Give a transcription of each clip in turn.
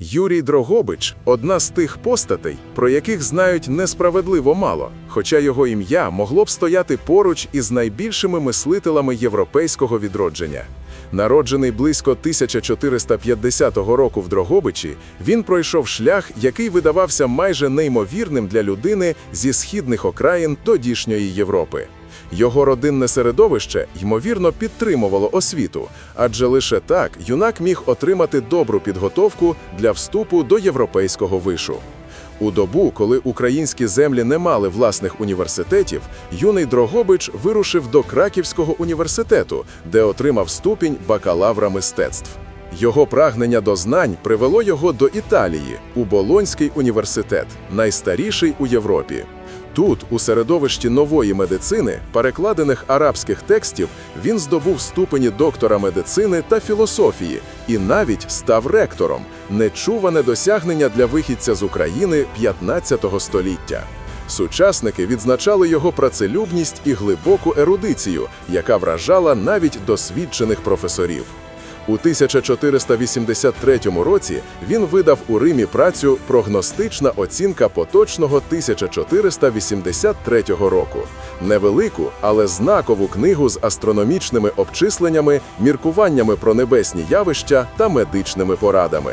Юрій Дрогобич одна з тих постатей, про яких знають несправедливо мало, хоча його ім'я могло б стояти поруч із найбільшими мислителами європейського відродження. Народжений близько 1450 року в Дрогобичі, він пройшов шлях, який видавався майже неймовірним для людини зі східних окраїн тодішньої Європи. Його родинне середовище, ймовірно, підтримувало освіту, адже лише так юнак міг отримати добру підготовку для вступу до європейського вишу. У добу, коли українські землі не мали власних університетів, юний Дрогобич вирушив до Краківського університету, де отримав ступінь бакалавра мистецтв. Його прагнення до знань привело його до Італії у Болонський університет, найстаріший у Європі. Тут, у середовищі нової медицини, перекладених арабських текстів, він здобув ступені доктора медицини та філософії і навіть став ректором нечуване досягнення для вихідця з України 15 століття. Сучасники відзначали його працелюбність і глибоку ерудицію, яка вражала навіть досвідчених професорів. У 1483 році він видав у Римі працю «Прогностична оцінка поточного 1483 року. Невелику, але знакову книгу з астрономічними обчисленнями, міркуваннями про небесні явища та медичними порадами.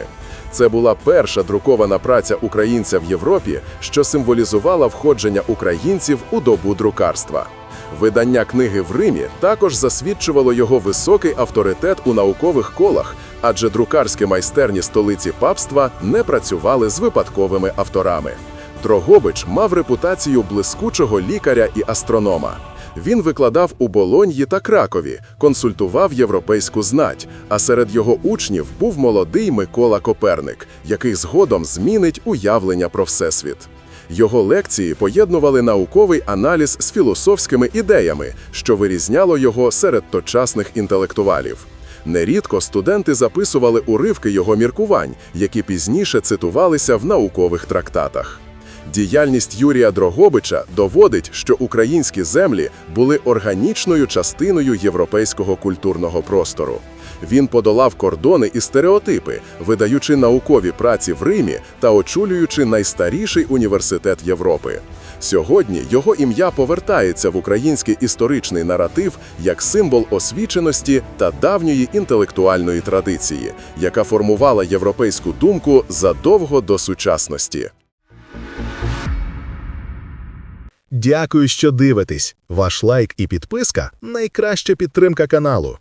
Це була перша друкована праця українця в Європі, що символізувала входження українців у добу друкарства. Видання книги в Римі також засвідчувало його високий авторитет у наукових колах, адже друкарські майстерні столиці папства не працювали з випадковими авторами. Дрогобич мав репутацію блискучого лікаря і астронома. Він викладав у Болоньї та Кракові, консультував європейську знать, а серед його учнів був молодий Микола Коперник, який згодом змінить уявлення про Всесвіт. Його лекції поєднували науковий аналіз з філософськими ідеями, що вирізняло його серед точасних інтелектуалів. Нерідко студенти записували уривки його міркувань, які пізніше цитувалися в наукових трактатах. Діяльність Юрія Дрогобича доводить, що українські землі були органічною частиною європейського культурного простору. Він подолав кордони і стереотипи, видаючи наукові праці в Римі та очолюючи найстаріший університет Європи. Сьогодні його ім'я повертається в український історичний наратив як символ освіченості та давньої інтелектуальної традиції, яка формувала європейську думку задовго до сучасності. Дякую, що дивитесь. Ваш лайк і підписка найкраща підтримка каналу.